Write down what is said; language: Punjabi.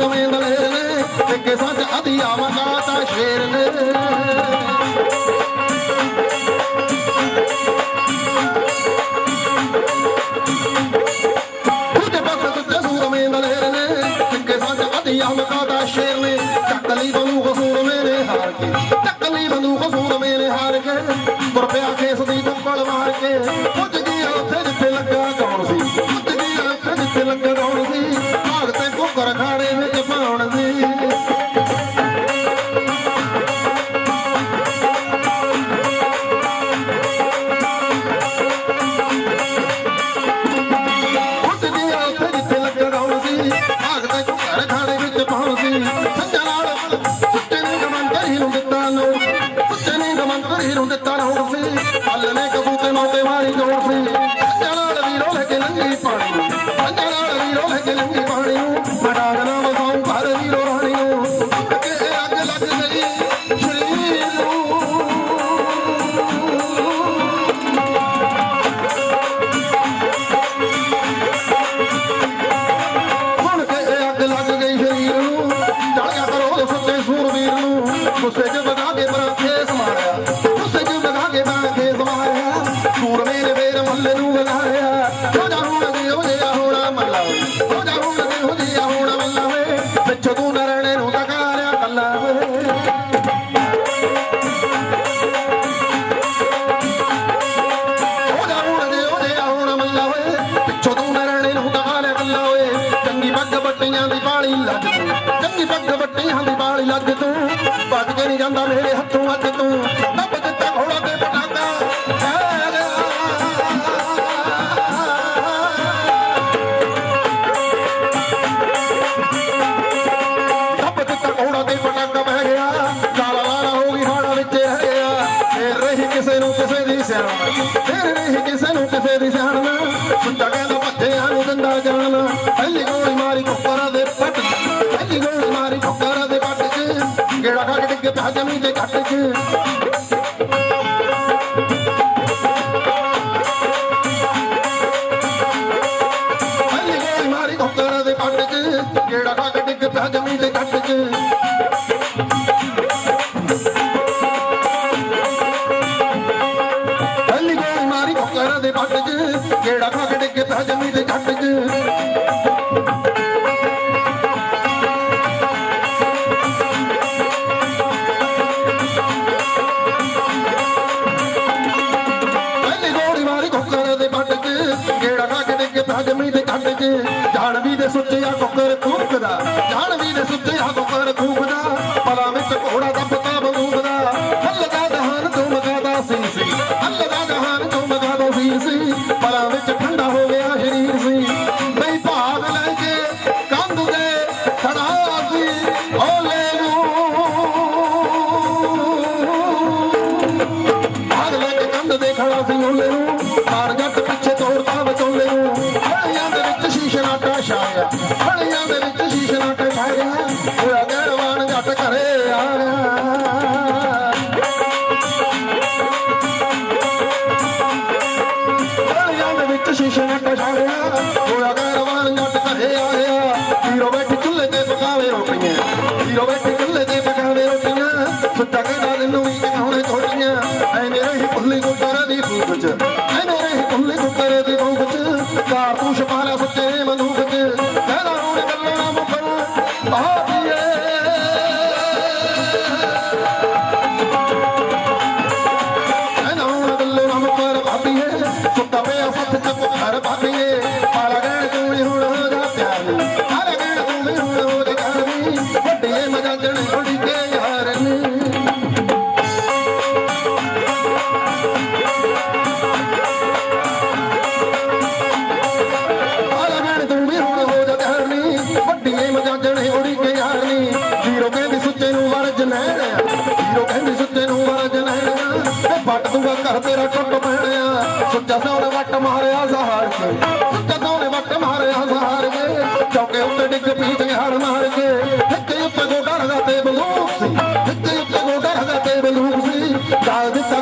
ਸੁੱਤੇ ਸੂਰਮੇ ਨੇ। ਤੇ ਸੱਚ ਅਧੀ ਆਵਾਂ ਤਾਂ ਸ਼ੇਰ ਨੇ। ਗਮੰਤਰੀ ਨੂੰ ਦਿੱਤਾ ਨੋ ਸੀ ਹੱਲ ਨੇ ਕਬੂਤੇ ਮੋਤੇ ਮਾਰੀ ਜੋੜ ਸੀ ਸੱਜਾ ਨਾਲ ਵੀਰੋ ਲੈ ਕੇ ਲੰਗੀ ਪਾਣੀ ਸੱਜਾ ਨਾਲ ਵੀਰੋ ਲੈ ਕੇ ਲੰਗੀ ਪਾਣੀ ਨੂੰ। ਨਾ ਵਸਾਉ, ਘਰ ਵੀਰੋ ਰਾਣੀ ਨੂੰ। ਅੱਗੇ ਅੱਗ ਲੱਗ ਗਈ ਸ਼ਰੀਰ ਨੂੰ। ਹੁਣ ਕੇ ਅੱਗ ਲੱਗ ਗਈ ਸ਼ਰੀਰ ਨੂੰ। ਚੜ ਗਿਆ ਕਰੋ ਸੁੱਤੇ ਸੂਰਵੀਰ ਨੂੰ। ਗੁੱਸੇ 'ਚ ਬਾਲੀ ਲੱਗ ਤੂੰ। ਭੱਜ ਕੇ ਨਹੀਂ ਜਾਂਦਾ ਮੇਰੇ ਹੱਥੋਂ ਅੱਜ ਤੂੰ। ਲੱਭ ਦਿੱਤਾ ਘੋੜਾ ਤੇ ਪਟਾਕਾ। ਫੇਰ ਰਹੀ ਕਿਸੇ ਨੂੰ ਕਿਸੇ ਦੀ ਸਿਆਣਾ। ਫੇਰ ਰਹੀ ਕਿਸੇ ਨੂੰ ਕਿਸੇ ਦੀ ਸਿਆਣਾ। ਸੁੱਚਾ ਕਹਿੰਦਾ ਭੱਜਿਆਂ ਨੂੰ ਦੰਦਾ ਜਾਣਾ ਪਹਿਲੀ ਗੋਲੀ ਮਾਰੀ ਕੁੱਕਰਾਂ ਦੇ ਪੱਟ ਪਹਿਲੀ ਗੋਲੀ ਮਾਰੀ ਕੁੱਕਰਾਂ ਦੇ ਪੱਟ 'ਚ। ਗੇੜਾ ਖਾ ਕੇ ਪਿਆ ਜ਼ਮੀਨ ਦੇ ਘੱਟ 'ਚ। ਪਹਿਲੀ ਗੋਲੀ ਮਾਰੀ ਕੁੱਕਰਾਂ ਦੇ ਪੱਟ 'ਚ। ਗੇੜਾ ਖਾ ਡਿੱਗ ਪਿਆ ਜ਼ਮੀਨ ਦੇ ਘੱਟ ਕੇ ਡਿੱਗ ਦੇ ਘੱਟ 'ਚ। ਪਹਿਲੀ ਗੋਲੀ ਮਾਰੀ ਦੇ ਖੰਡ 'ਚ ਕੇ ਡਿੱਗ ਦੇ ਖੱਡ 'ਚ। ਜਾਣਵੀ ਦੇ ਸੁੱਚਿਆ ਕੁੱਕਰ ਕੂਕਦਾ ਜਾਣਵੀ ਦੇ ਸੁੱਚਿਆ ਕੁੱਕਰ ਕੂਕਦਾ ਛਾਇਆ। ਹੜੀਆਂ ਦੇ ਵਿੱਚ ਸ਼ੀਸ਼ਾ ਨਾਟਾ ਹੋਇਆ ਗਹਿਰਵਾਨ ਜੱਟ ਘਰੇ ਆ ਹੜੀਆਂ ਦੇ ਵਿੱਚ ਸ਼ੀਸ਼ੇ ਨਾਟਾ ਹੋਇਆ ਗਹਿਰਵਾਨ ਜੱਟ ਘਰੇ ਆਇਆ। ਹੀਰੋ ਬੈਠ ਚੁੱਲ੍ਹੇ ਤੇ ਪਕਾਵੇ ਰੋਟੀਆਂ। ਹੀਰੋ ਬੈਠ ਚੁੱਲ੍ਹੇ ਤੇ ਪਕਾਵੇ ਰੋਟੀਆਂ। ਸੁੱਤਾ ਕੇ ਕਹਿੰਦਾ ਨੂੰ ਵੀ ਕਹਾਉਣੇ ਥੋੜੀਆਂ ਐ ਮੇਰੇ ਹੀ ਭੁੱਲੀ ਗੁੱਟਰ ਦੀ ਫੂਕ ਚ। ਐ ਘਰ ਮੇਰਾ ਕੁੱਟ ਬਣਿਆ ਸੁੱਚਾ ਨੇ ਵੱਟ ਮਾਰਿਆ ਜ਼ਹਾਰ ਕੇ ਸੁੱਚਾ ਨੇ ਵੱਟ ਮਾਰਿਆ ਜ਼ਹਾਰ ਕੇ ਚੌਕੇ ਉੱਤੇ ਡਿੱਗ ਪੀ ਤੇ ਹਾਰ ਮਾਰ ਕੇ। ਇੱਥੇ ਉੱਤੇ ਗੋਡਾ ਰਗਾ ਤੇ ਬਲੂਕ ਸੀ। ਇੱਥੇ ਉੱਤੇ ਗੋਡਾ ਰਗਾ ਤੇ ਬਲੂਕ ਸੀ। ਦਾਲ ਦਿੱਤਾ